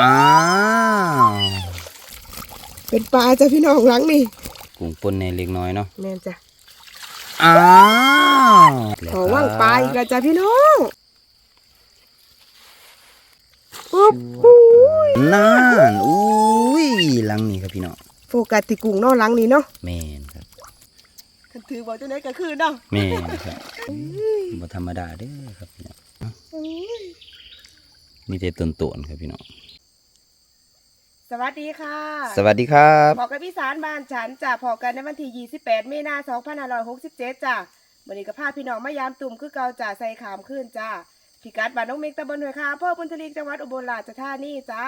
อ้าวเป็นปลาจ้ะพี่น้องหลังนี่กุ้งปนในเล็กน้อยเนาะแม่นจ้ะอ้าวขอว่างปลาอีกแล้วจ้ะพี่น้องปุ๊บอุ้ยนั่นอุ้ยหลังนี้ครับพี่น้องโฟกัสที่กุ้งเนาะหลังนี่เนาะแม่นครับคันถือบอกจังได๋ก็คือเนาะแม่นครับบ่ธรรมดาเด้อครับพี่น้องอุ้ยมีแต่ต้นๆครับพี่น้อง สวัสดีค่ะสวัสดีครับบอกกับพี่สารบ้านฉันจ้ะพอกันในวันที่ 28 มีนา2567จ้ะวันนี้ก็พาพี่น้องมายามตุ่มคือเก่าจ้ะใส่ขามขึ้นจ้ะพิกัดบ้านน้องเมกตำบลหน่วยคาอำเพ่อพุนทลีจังหวัดอุบลราชธานีจ้า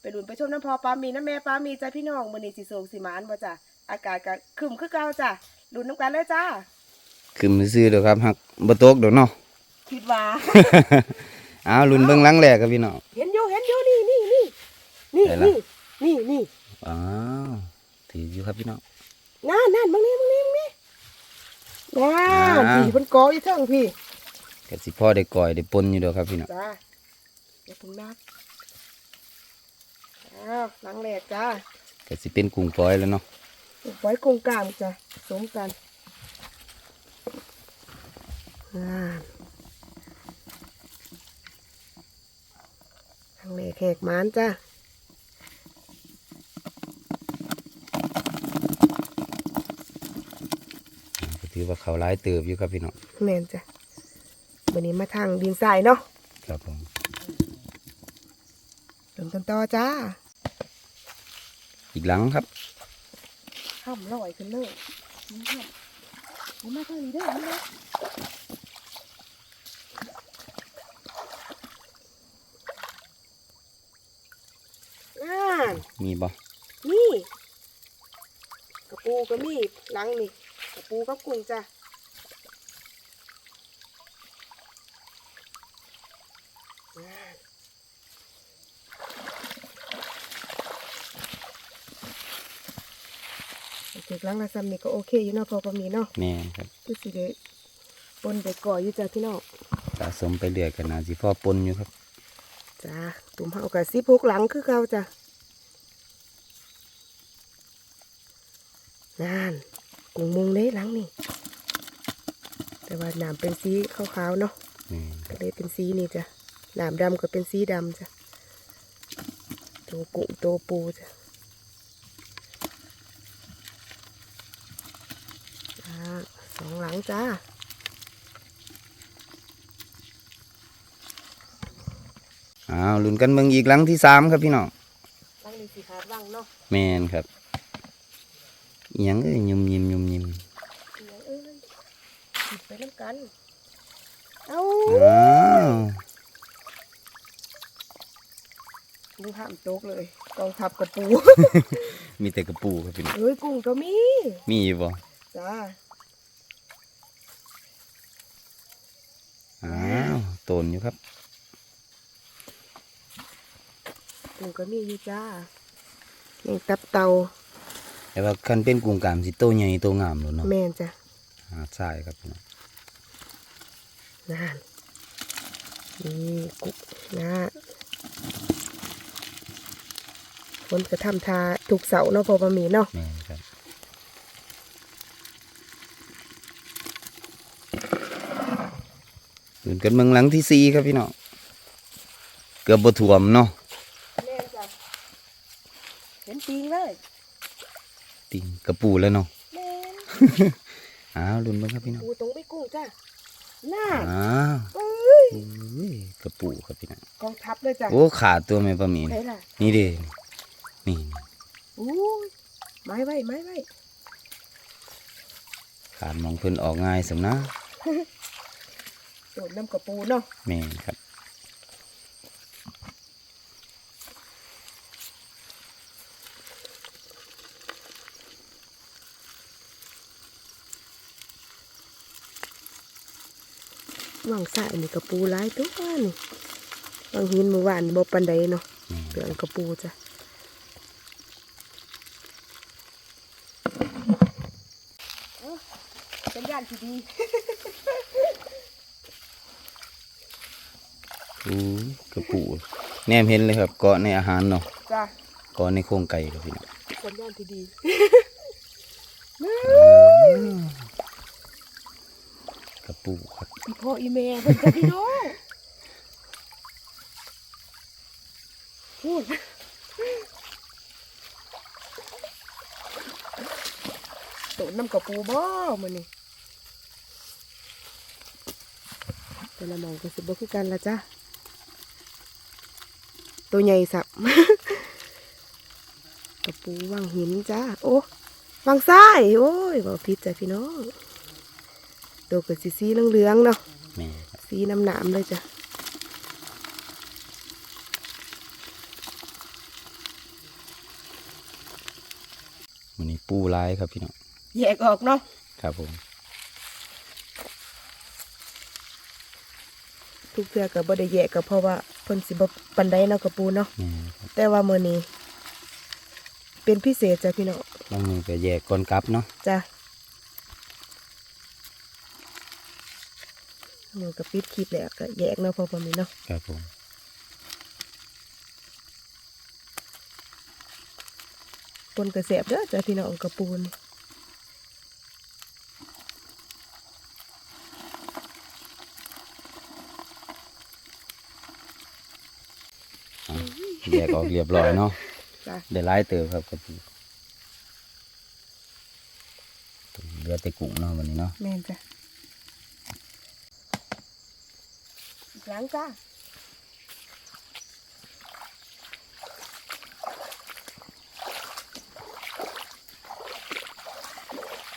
ไปหลุนไปชมน้ำพอปลามีน้ำแม่ปลามีจ้ะพี่น้องมื้อนี้สิโศกสิหมานบ่จ้ะอากาศก็ครึมคือเก่าจ้ะหลุนน้ำกันเลยจ้าคือมือซื้อเด้อครับหักบ่ตกดอกเนาะคิดว่าอ้าวลุ้นเบิ่งหลังแรกครับพี่น้องเห็นอยู่เห็นอยู่นี่นี่นี่นี่ไหนล่ะ นี่นี่นี่อ้าวถืออยู่ครับพี่น้องนั่นนั่นมึงนี่มึงนี่มึงนี่นั่นอ่าพี่เพิ่นกออยู่เทิงพี่ก็สิพ่อได้ก่อยได้ปนอยู่เด้อครับพี่น้องจ้าอย่าเพิ่งนับอ้าวหลังแหลกจ้าก็สิเป็นกุ้งปล่อยแล้วเนาะไว้กงกลางจ้ะสมกันอ่าหลังแหลกแขกหมานจ้า ก็ ถือว่าเขาหลายเติบอยู่ครับพี่น้องแม่นจ้ะวันนี้มาทางดินทรายเนาะครับผมเริ่มต้นต่อจ้า อีกหลังครับห้ามลอยขึ้นเลยนี่ค่ะนี่มาทางนี้เด้อนี่นะอ่ามีบ่นี่กระปูก็มีหลังนี่กระ ปูกับกุ้งจ้ะอ่าเด็กหลังละซ้ำนี่ก็โอเคอยู่เนาะพอประมีเนาะแม่นครับคือสิได้ปนได้ก่ออยู่จ้ะพี่น้องสะสมไปเรื่อยกันนาสิพ่อปนอยู่ครับจ้าตุ่มเฮากับสิพกหลังคือเก่าจ้ะนั่น กุ้งมุงเด้หลังนี่ แต่ว่าน้ำเป็นสีขาวๆเนาะแม่นคก็รับเลยเป็นสีนี่จ้ะน้ำดำก็เป็นสีดำจ้ะตัวกุ้งตัวปูจ้ะอ่าสองหลังจ้าอ้าวลุ้นกันเบิ่งอีกหลังที่สามครับพี่น้องหลังนี้สีขาดว่างเนาะแม่นครับอิห ยังเอ้ยยุ่มยิมยุ่มยิมเสียงเอ้ยติดไปน้ำกันเอาอ้าวดูห้ามโต๊กเลยกองทัพกระปู มีแต่กระปูครับพี่น้องเฮ้ยกุ้งก็มี มีอยู่บ่จ้าอ้าวโตนอยู่ครับกุ้งก็มีอยู่จ้าแมงตับเตา แต่ว่าคันเป็นกุ้งกามสิโตใหญ่โตงามเลยเนาะแม่นจ้ะหาดทรายครับพี่น้องนั่นนี่กุ้งนะคนก็ทำทาถูกเสาเนาะพอบะหมี่เนาะแม่นครับลุ้นกันเบิ่งหลังที่สี่ครับพี่น้องเกือบบ่ท่วมเนาะ แม่นจ้ะเห็นปิงเลย ติงกระปูแล้วเนาะแม่นอ้าวลุ้นเบิ่งครับพี่น้องปูตรงไม่กุ้งจ้ะน่าอ้าวเอ้ยอุ้ยกระปูครับพี่น้องกองทัพเลยจ้ะโอ้ขาดตัวแม่ปลาหมีใช่ล่ะนี่เด้นี่อู้ยไม้ไว้ไม้ไว้ขาดมองเพิ่นออกง่ายสำนะโดดน้ำกระปูเนาะแม่นครับ วางสายนี่กระปูหลายตัวนี่วางหินเมื่อวานนี่บ่ปันใดเนาะแม่นเรื่องกระปูจ้ะเป็นย่านที่ดีอู้กระปูแนมเห็นเลยครับเกาะในอาหารเนาะจ้ะเกาะในโครงไก่ครับพี่น้องสัญญาณที่ดีกระปูครับ อีพ่ออีแม่เพิ่นจะพี่น้องพูดโตน้ำกับปูบ่มันนี่แต่ละมองก็สิบ่คือกันละจ้ะตัวใหญ่สับกับปูวางหินจ้าโอ้วางซ้ายโอ้ยบอกผิดจ้ะพี่น้อง ตัวก็สีสีเหลืองๆเนาะแม่ครับสีน้ำหนามเลยจ้ะวันนี้ปูร้ายครับพี่น้องแยกออกเนาะครับผมทุกเทื่อก็บ่ได้แยกก็เพราะว่าเพิ่นสิบ่ปันไดเนาะกับปูเนาะแม่ครับแต่ว่ามื้อนี้ เป็นพิเศษจ้ะพี่น้องบางมือก็แยกก่อนกลับเนาะจ้ะ มือก็ปิดคลิปแล้วก็แยกเนาะเพอประมาณเนาะครับผมปนกระแสบเด้อจ้ะพี่น้องกับปูนอะแยกออกเรียบร้อยเนาะจ้ะได้ร้ายเติบครับกระปูเหลือแต่กุ้งเนาะวันนี้เนาะแม่นจ้ะ อีกครั้งจ้ะ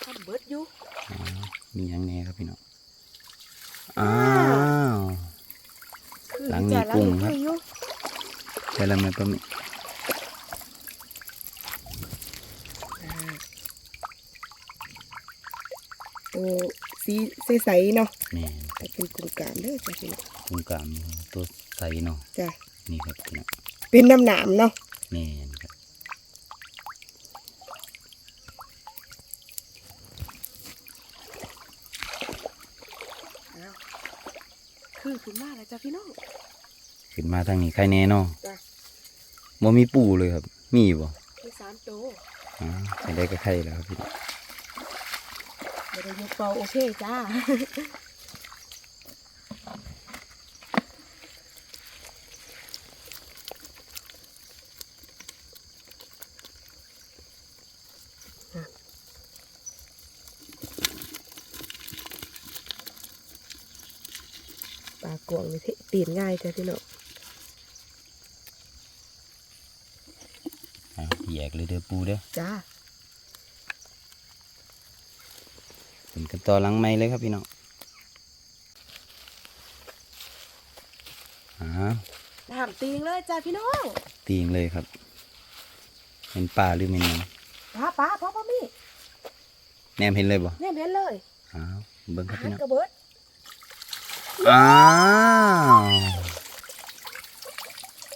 ทำเบิดอยู่อ่ามีหยังแหน่ครับพี่น้อง อ้าว หลังนี้กุ้งครับหลันี้กุ้งอยู่ใช่แล้วไหมป้ามิอ่าตัวสีใสๆเนาะแม่นแต่เป็นกุ้งกามเด้อจ้ะพี่น้อง กุ้งกามตัวใสเนาะจ้ะนี่ครับพี่น้องเป็นน้ำหนามเนาะแม่นครับอ้าวคือขึ้นมาแล้วจ้ะพี่น้องขึ้นมาทางนี้ใครแน่เนาะจ้ะบ่มีปูเลยครับ มีบ่มีสามตัวอ่าใครได้ก็ใครแล้วครับพี่น้องไม่ได้ยกเบาโอเคจ้า ปลากวางนี่เทตีนง่ายจ้ะพี่น้องอ่าแยกเลยเด้อปูเด้อจ้าเป็นกันต่อหลังไม้เลยครับพี่น้องอ่าน้ำตีงเลยจ้าพี่น้อง ตีงเลยครับเป็นปลาหรือเป็นหยังป้าป้าพ่อพ่อมี่แนมเห็นเลยบ่เนี่ยเห็นเลยอ้าวเบิ่งครับอาพี่หารน้องกระเบิด อ้าว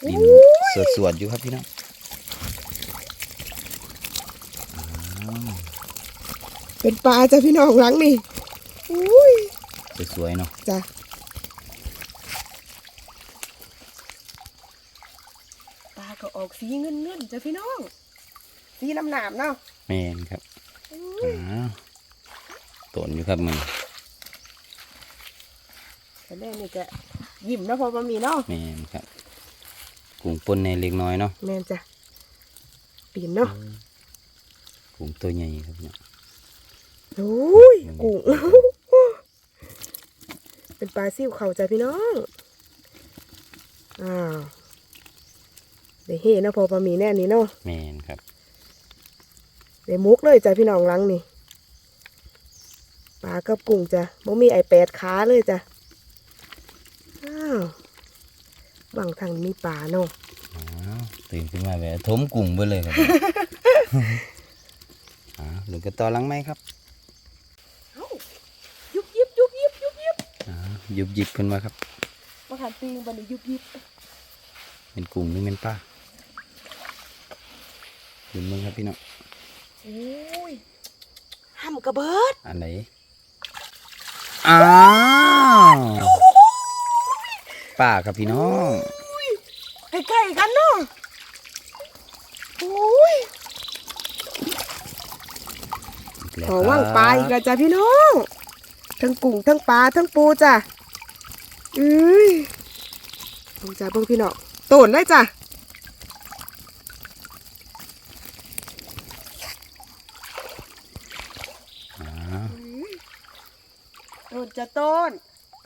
ดินอุ้ยสวดๆอยู่ครับพี่น้องอ้าวเป็นปลาจ้ะพี่น้องหลังนี่อุ้ยสวยๆเนาะจ้ะปลาก็ออกสีเงินเงินๆจ้ะพี่น้อง สีน้ำหนามเนาะแม่นครับอุ้ยอ้าวตนอยู่ครับมึง แต่แม่นี่ก็ยิ้มเนาะพอมามีเนาะแม่นครับกุ้งปนในเล็กน้อยเนาะแม่นจ้ะปีนเนาะกุ้งตัวใหญ่ครับเนี่ยโอ้ยกุ้งเป็นปลาซิ่วเขาจ้ะพี่น้องอ้าวเดี๋ยวเฮ่เนาะพอมามีแน่นี่เนาะแม่นครับเดี๋ยวมุกเลยจ้ะพี่น้องหลังนี่ปลากับกุ้งจ้ะบ่มีไอแปดขาเลยจ้ะอ้าว บางทางมีปลาเนาะอ้าวตื่นขึ้นมาแบบทมกุ้งไปเลยครับอ่าหรือก็ต่อหลังไหมครับเอ้ายุบยิบยุบยิบยุบยิบอ่ายุบหยิบขึ้นมาครับมาหันตีงบันนี้ยุบยิบเป็นกุ้งหรือเป็นปลาดูมึงครับพี่น้องโอ้ยห้ำกระเบิดอันไหนอ้าว ปลาครับพี่น้องให้ใกล้ๆกันเนาะโอ้ยอีกแล้วขอว่างปลาอีกแล้วจ้ะพี่น้อง ทั้งกุ้งทั้งปลาทั้งปูจ้ะอุ้ยลงจ้ะเบิ่งพี่น้องโตนเลยจ้ะอ่าโตนจะต้น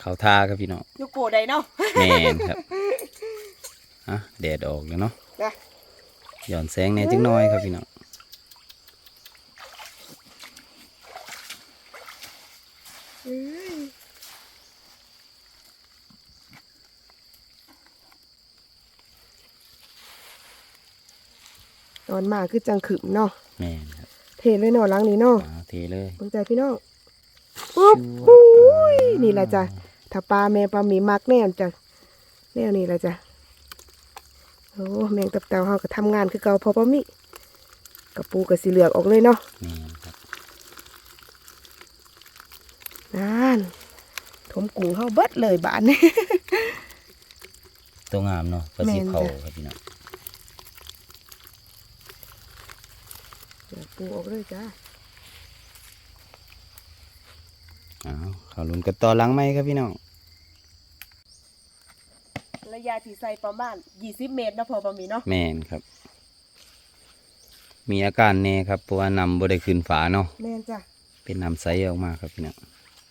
เขาทาครับพี่น้องอยู่โกใดเนาะแม่นครับอะแดดออกแล้วเนาะนะหย่อนแสงแหน่จังน้อยครับพี่น้องอุ้ยตอนมาคือจังขึมเนาะแม่นครับเทเลยเนาะหล้างนี้เนาะอ่าเทเลยเบิ่งใจพี่น้องปุ๊บอุ้ยนี่แหละจ้ะ ถ้าปลาแม่ปลาหมีมักแน่นจ้ะแนวนี้แหละจ้ะโอ้แมงตับเต่าเฮาก็ทำงานคือเก่าพอปะมิกับปูกับสีเหลือกออกเลยเนาะแม่นครับนั่นถมกุ้งเฮาเบิดเลยบานนี้ตัวงามเนาะประสิแม่นเขาจ้ะครับพี่น้องเดี๋ยวปูออกเลยจ้าอ้าวเขาลุ้นกันต่อหลังไหมครับพี่น้อง ระยะที่ใส่ประมาณ20เมตรเนาะพอปะมิเนาะแม่นครับ มีอาการแน่ครับเพราะว่านำบ่ได้ขึ้นฝาเนาะแม่นจ้ะเป็นน้ำใสออกมาครับพี่น้อง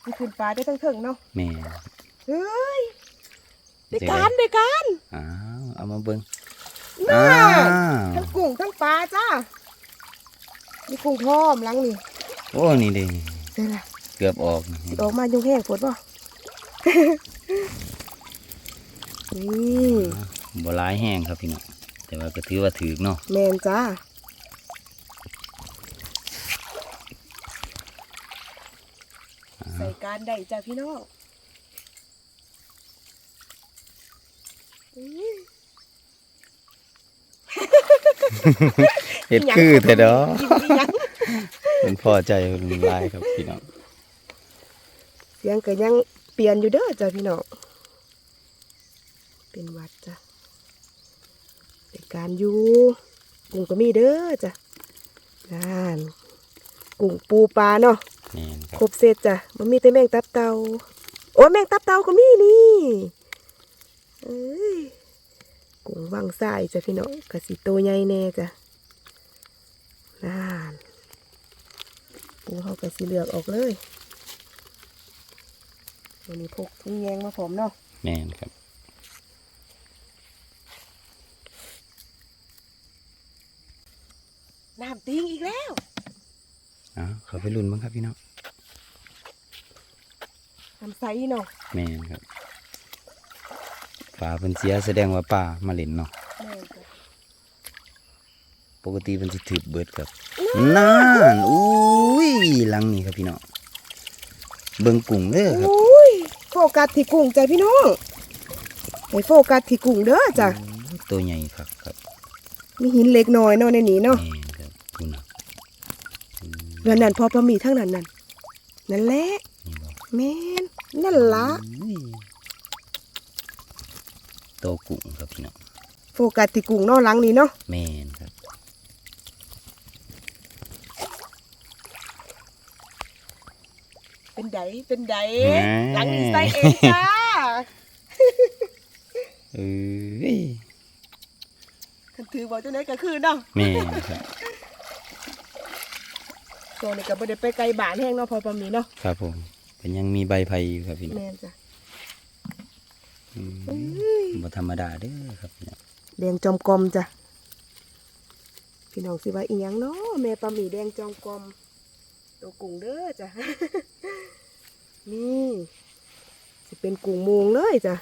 มันขึ้นปลาได้ทั้งเถิงเนาะแม่นเฮ้ยได้เจ๋งการได้การอ้าวเอามาเบิ่งน่าอ้าวทั้งกุ้งทั้งปลาจ้ามีกุ้งพร้อมหลังนี่โอ้นี่เด้เดี๋ยวนะเกือบออกนี่สิออกมายุ่งแห้งฝนป่ะ นี่บ่ร้ายแห้งครับพี่น้องแต่ว่าก็ถือว่าถือเนาะแมนจ้าใส่การได้จ้าพี่น้องอื้อเฮ็ดคือแต่ดอกกินอีหยังมันพอใจมันลายครับพี่น้องเสียงก็ยังเปลี่ยนอยู่เด้อจ้าพี่น้อง เป็นหวัดจ้ะเป็นการอยู่กุ้งก็มีเด้อจ้ะนั่นกุ้งปูปลาเนาะแม่นคครรับบเสร็จจ้ะมันมีแต่แมงตับเตาโอ้ยแมงตับเตาก็มีนี่เอ้ยกุ้งวางสายจ้ะพี่น้องกะสิโตใหญ่แน่จ้ะนั่นปูเขากะสิเลือกออกเลยวันนี้พกทุ่งแยงมาผมเนาะ แม่นครับ น้ำติ้งอีกแล้วอ้าวเขาไปลุ้นบ้างครับพี่น้องน้ำใสเนาะแม่นครับป่าเพิ่นเสียแสดงว่าป่ามาเล่นเนาะแม่นจ้ะปกติเพิ่นสิถือเบิดครับนั่นอุ้ยหลังนี้ครับพี่น้องเบิ่งกุ้งเด้อครับโอ้ยโฟกัสที่กุ้งจ้ะพี่น้องให้โฟกัสที่กุ้งเด้อจ้ะโอ้ยตัวใหญ่ครับครับมีหินเล็กน้อยเนาะในนี้เนาะ อืมเงินนั่นพอประมีทั้งนั้นนั่นนั่นแหละนี่บ่แม่นนั่นละอุ้ยตัวกุ้งครับพี่น้องโฟกัสที่กุ้งเนาะหลังนี้เนาะแม่นครับเป็นไดเป็นไดแหมหลังนี้ใส่เองจ้าเอ้ยคันถือบอกจังไดก็คือเนาะแม่นครับ ตัวนี้ก็บ่ได้ไปไกลบ้านแห้งเนาะพอประมีเนาะครับผมเป็นยังมีใบไผ่อยู่ครับพี่น้องแม่นจ้ะอืมเอ้ยบ่ธรรมดาเด้อครับพี่น้องแดงจอมกลมจ้ะพี่น้องสิว่าอีหยังเนาะแม่ปลาหมีแดงจอมกลมตัวกุ้งเด้อจ้ะ นี่สิเป็นกุ้งมูงเลยจ้ะ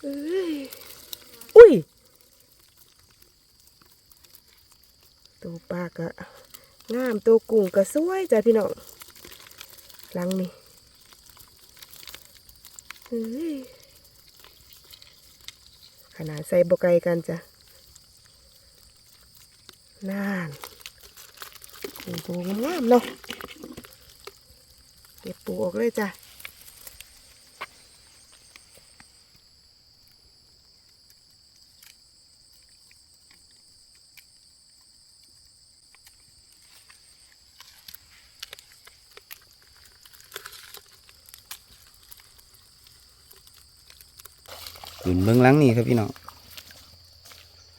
เอ้ยอุ้ยตัวปลากะ งามตัวกุ้งก็สวยจ้ะพี่น้องหลังนี่ขนาดใส่บไกลกันจ้ะน่านปูงามเนาะเก็บปูออกเลยจ้ะ หุ่นเบื้องหลังนี่ครับพี่น้อง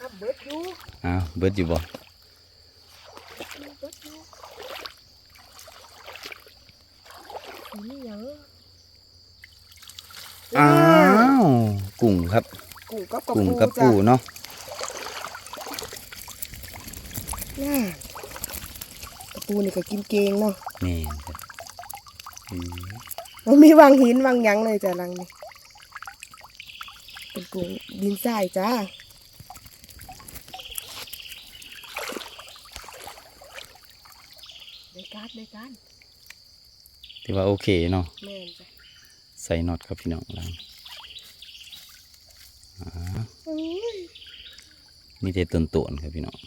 อะเบิดอยู่อ้าวเบิดอยู่บ่เบิดอยู่นี่หยังอ้าวกุ้งครับกุ้งกับกระกุ้งปูกับจ้ะปูเนาะน่ะกระปูนี่ก็กินเกงเนาะแม่นครับอืมมันมีวางหินวางหยังเลยจ้ะรังนี่เป็นกุ้ง ดินทรายจ้าได้การ์ดได้การ์ดถือว่าโอเคเนาะแม่นจ้ะใส่น็อตครับพี่น้องหลังอ่าอุ้ยมีแต่ต้นตนครับพี่น้อง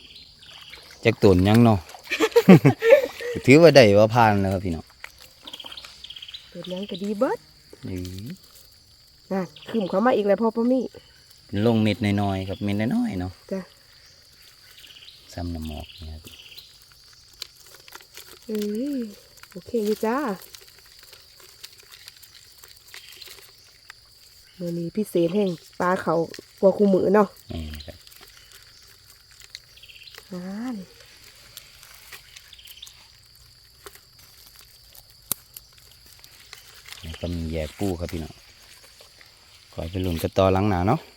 จักต้นยังเนาะ ถือว่าได้ว่าผ่านแล้วครับพี่น้องเปิดหยังก็ดีเบิดอืมน่ะขึ้นเขามาอีกแล้วพ่อป้ามี่เป็น ลงเม็ดน้อยๆครับเม็ดน้อยๆเนาะจ้ะซ้ำน้ำหมอกเนี่ยครับเอ้ยโอเคอยู่จ้าเมื่อนี้พิเศษแห่งปลาเขากลัวคูมือเนาะแม่นครับอ่านแล้วก็มีแยกปูครับพี่น้องคอยไปหลุนกันต่อหลังหนาเนาะจ้ะ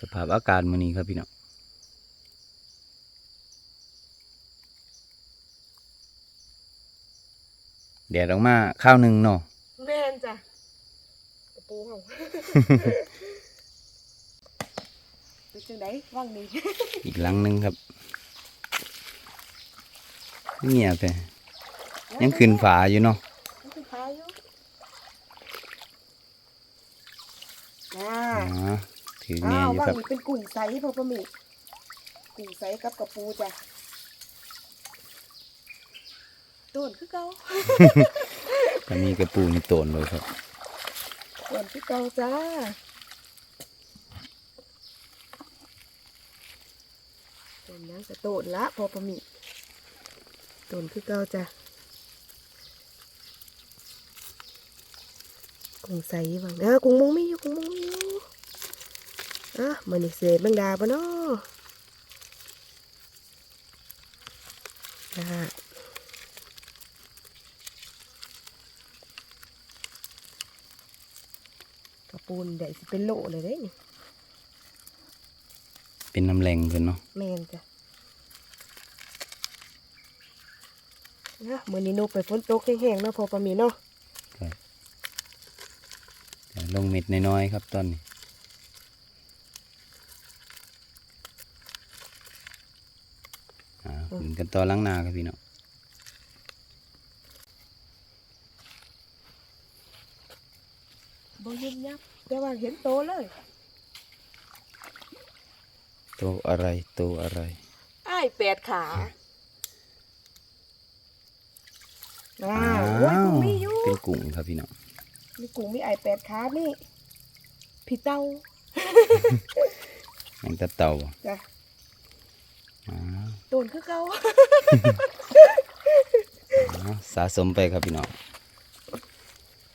สภาพอากาศมื้อนี้ครับพี่น้องแดดออกมาข้าวหนึ่งเนาะแม่นจ้ะกระปูเฮาเป็นจังไดว่างนี้อีกหลังหนึ่งครับเงียบไปยังขึ้นฝาอยู่เนาะ ยังขึ้นฟ้าอยู่อ่า อ๋อ ถืออ้าเมียวอยู่ว่างครับนี้เป็นกุ้งไซส์พ่อป้ามี่กุ้งไซส์กับกระปูจ้ะโดนคือเก่าก็มีกระปูนี่โตนเลยครับส่วนพี่เกาจ้าต้นยังจะโตนละพอประมิต้นคือเกาจ้ะกุ้งใสบ้างเออกุ้งมงมีอยู่กุ้งมงมีอยู่ อะมันนี่เศษแมงดาปะเนาะนะฮะกระปูนได้สิเป็นโลเลยเด้นี่เป็นน้ำแรงเพิ่นเนาะแมนจ้ะนะมือนี้นกไปฝนตกแห้งๆเนาะพอประมีเนาะแต่ลงเม็ดน้อยๆครับตอนนี้ อ่าขึ้นกันต่อหลังหนาครับพี่น้องบ่ยินยับแต่ว่าเห็นโตเลยตัวอะไรตัวอะไรอ้ายแปดขาอ้าอ้าวโอ้ยกุ้งมีอยู่เป็นกุ้งครับพี่น้องมีกุ้งมีไอายแปดขานี่พี่เต้าแมงตะเต่าจ้ะอ้าว โดนคือเก่าอ้าวสะสมไปครับพี่น้อง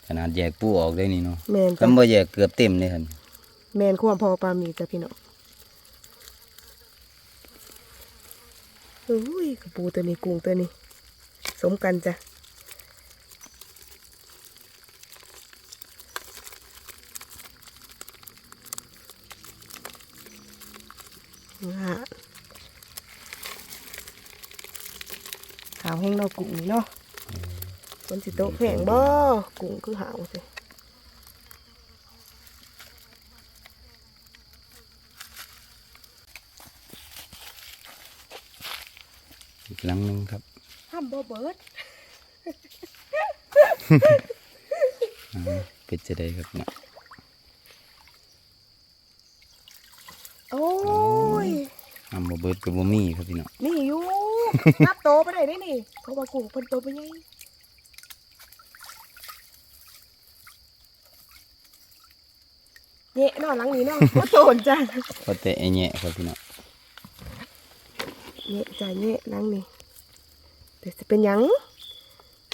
ขนาดแยกปูออกได้นี่เนาะแมนจ้ะคำว่าแยกเกือบเต็มเลยครับแมนความพอปลาหมีจ้ะพี่น้องอุ้ยกระปูตัวนี้กุ้งตัวนี้ สมกันจ้ะนะฮะ ขาวแห้งเนาะกุ้งนี่เนาะคนสิโตะแข็งบ่กุ้งคือหาวสิอีกหลังหนึงครับห้ามบ่เบิดเป็นจะได้ครับเนาะโอ้ยอัมโบเบิดกับโบมี่ครับพี่น้องนี่อยู่ นับโตไปได้ได้นี่เขาว่ากุ้งเพิ่นโตไปยังเนะเนอนหลังนี้เนาะบ่โตนจ้ะก็แต่ไอแหน่ครับพี่น้องเนะจ้ะเนะหลังนี้แต่สิเป็นหยัง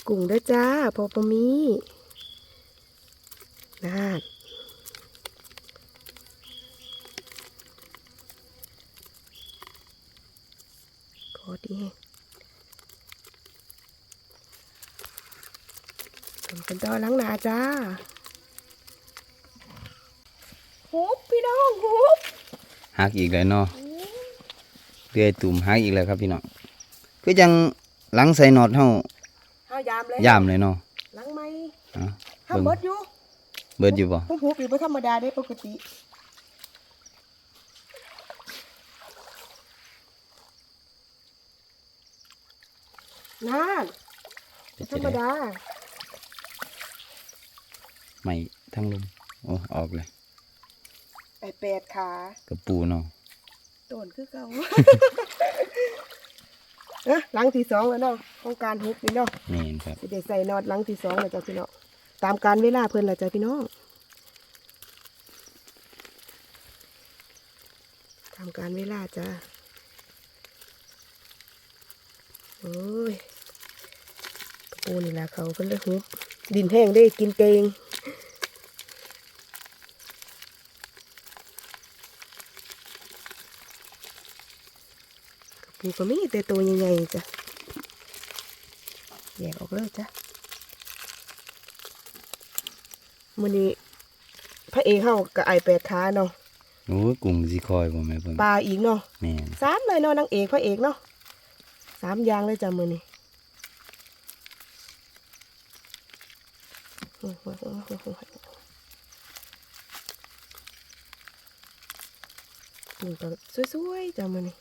กุ้งเด้อจ้าพอปะมีนา อดีแฮงทำกันต่อหล้างหนาจ้าหุบพี่น้องหุบหักอีกแล้วเนาะเรื่อยตุ่มหักอีกแล้วครับพี่น้องก็ยังหลังใส่น็อตเฮาห้ายามเลยย่ามเลยเนาะหล้างไหมอะห้ามเบิดอยู่เบิดอยู่บ่หุบหุบอยู่บ่ธรรมดาได้ปกติ นั่นเป็นธรจะรมได้ดาไม่ทั้งลมโอ้ออกเลยไปแปดขากับปูเนาะโดนคือเก่าเอ๊ะหลังที่สองแล้วเนาะต้องการฮุบนี่เนาะแม่นครับสิได้ใส่นอดหลังที่สองแล้วจ้ะพี่น้องตามการเวลาเพิ่นละจ้ะพี่น้องตามการเวลาจ้ะโอ้ย กระปูนี่ละเขาเพิ่นเลยฮุบดินแห้งได้กินเกงกระปูก็มีแต่ตัวใหญ่ๆจ้ะแยกออกเลยจ้ะมื้อนี้พระเอกเฮากับไอแปดขาเนาะโอ้ยกุ้งสิคอยบ่แม่เพิ่นปลาอีกเนาะแม่นสามเลยเนาะนางเอกพระเอกเนาะสามอย่างเลยจ้ะมื้อนี้ นี่ก็สวยๆจ้ะมื้อนี้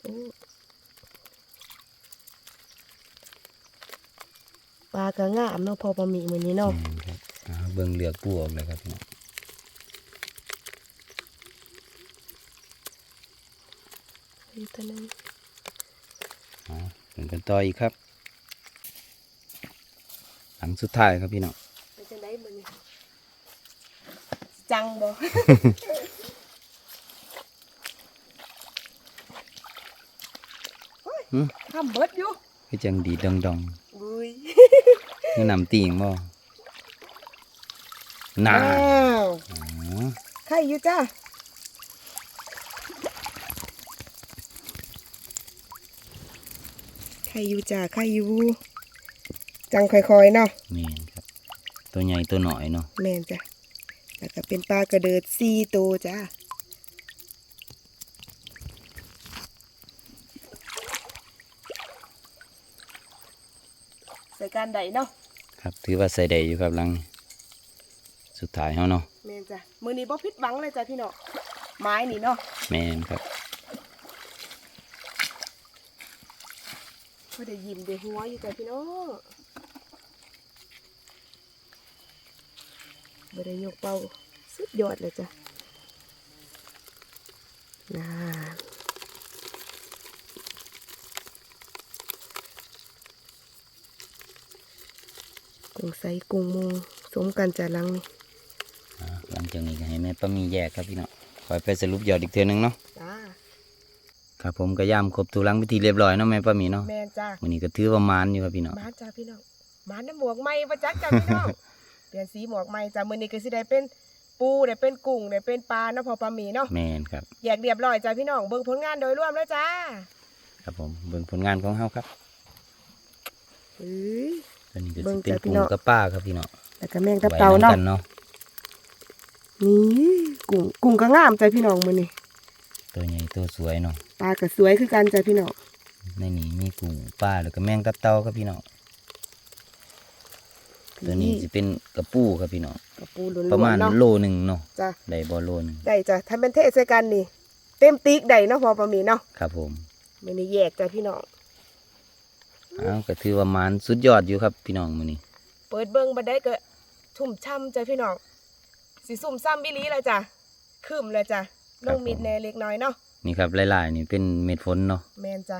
โอ้ปลากระงามเนาะพอปลาหมีมือนี้เนาะแม่นครับอ่าเบิ่งเลือกปูออกเลยครับพี่อีกตัวนึง อ่าเบิ่งกันต่ออีกครับ หลังสุดท้ายครับพี่น้องเป็นจังไดมื้อนี้จังบ่หึทำเบิดอยู่คือจังดีดองดองบุยๆนี่นำตีงบ่น่าอ้าวอ๋อใครอยู่จ้า ใครอยู่จ้าใครอยู่จังค่อยๆเนาะแม่นครับ ตัวใหญ่ตัวหน่อยเนาะแม่นจ้ะแล้วก็เป็นปลากระเดิดสี่ตัวจ้าใส่การใดเนาะครับถือว่าใส่ได้อยู่ครับหลังนี้สุดท้ายเฮาเนาะแม่นจ้ะมือนี้บ่ผิดหวังเลยจ้ะพี่เนาะไม้นี่เนาะแม่นครับ ก็ได้ยิ้มได้หัวอยู่จ้ะพี่เนาะบ่ได้ยกเป่าสุดยอดเลยจ้ะน่ากุ้งใสกุ้งมูสมกันจ้ะหลังนี่อ่าหลังจากนี้ก็ให้แม่ป้ามีแยกครับพี่น้องคอยไปสรุปยอดอีกเทื่อนึงเนาะจ้า ครับผมก็ย่ามครบตูหลังพิธีเรียบร้อยเนาะแม่ป้ามีเนาะแม่นจ้าวันนี้ก็ถือว่ามานอยู่ครับพี่น้องมาจ้าพี่น้องมาน้ำหมวกใหม่ประจักษ์จ้าพี่น้อง เปลี่ยนสีหมวกใหม่จ้ามื้อนี้ก็สิได้เป็นปูได้เป็นกุ้งได้เป็นปลาเนาะพอปลาหมีเนาะแม่นครับแยกเรียบร้อยจ้าพี่น้องเบิ่งผลงานโดยรวมแล้วจ้า ครับผมเบิ่งผลงานของเฮาครับเอ้ยตัวนี้ก็เบิ่สิงเป็นจ้ะพี่กุ้งน้องกับป้าครับพี่น้องแล้วก็แมงตับเต่าเนาะไว้ำกัเนาะนี่กุ้งกุ้งก็งามจ้าพี่น้องมื้อนี้ ตัวใหญ่ตัวสวยเนาะปลาก็สวยคือกันจ้าพี่น้องในนี้มีกุ้งป้าแล้วก็แมงตับเต่าครับพี่น้องตัวนี้สิเป็นกระปูครับพี่น้องกระปูล้วนๆประมาณเนาะโลหนึงเนาะจ้าได้บ่โลหนึงได้จ้าถ้าเป็นเทศกันนี่ เต็มติ๊กได้เนาะพอปลาหมีเนาะครับผมมื้อนี้แยกจ้าพี่น้อง อ้าวก็ถือว่ามานสุดยอดอยู่ครับพี่น้องมื้อนี้เปิดเบิ่งบันไดก็ชุ่มช่ำจ้าพี่น้องสิซุ่มซ้ำอีหลีแล้วจ้ะคืมแล้วจ้ะ ลงมิดแหน่เล็กน้อยเนาะนี่ครับหลายๆนี่เป็นเม็ดฝนเนาะแมนจ้ะ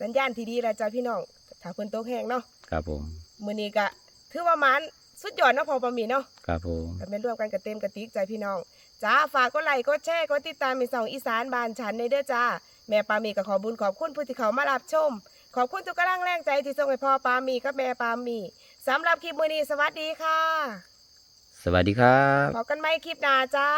สัญญาณที่ดีแล้วจ้ะพี่น้องถ้าเพิ่นตกแห้งเนาะครับผมมื้อนี้ก็ถือว่ามันสุดยอดเนาะพอประมีเนาะครับผมก็เป็นร่วมกันกับเต็มกระติกจ้ะพี่น้องจ้าฝากก็ไลค์ก็แชร์ก็ติดตามมีสองอีสานบ้านฉันในเด้อจ้าแม่ปามีก็ขอบุญขอบคุณผู้ที่เขามารับชม ขอบคุณทุกกำลังแรงใจที่ส่งให้พ่อปามีกับแม่ปามีสำหรับคลิปมื้อนี้สวัสดีค่ะ สวัสดีครับพบกันใหม่คลิปหน้าจ้า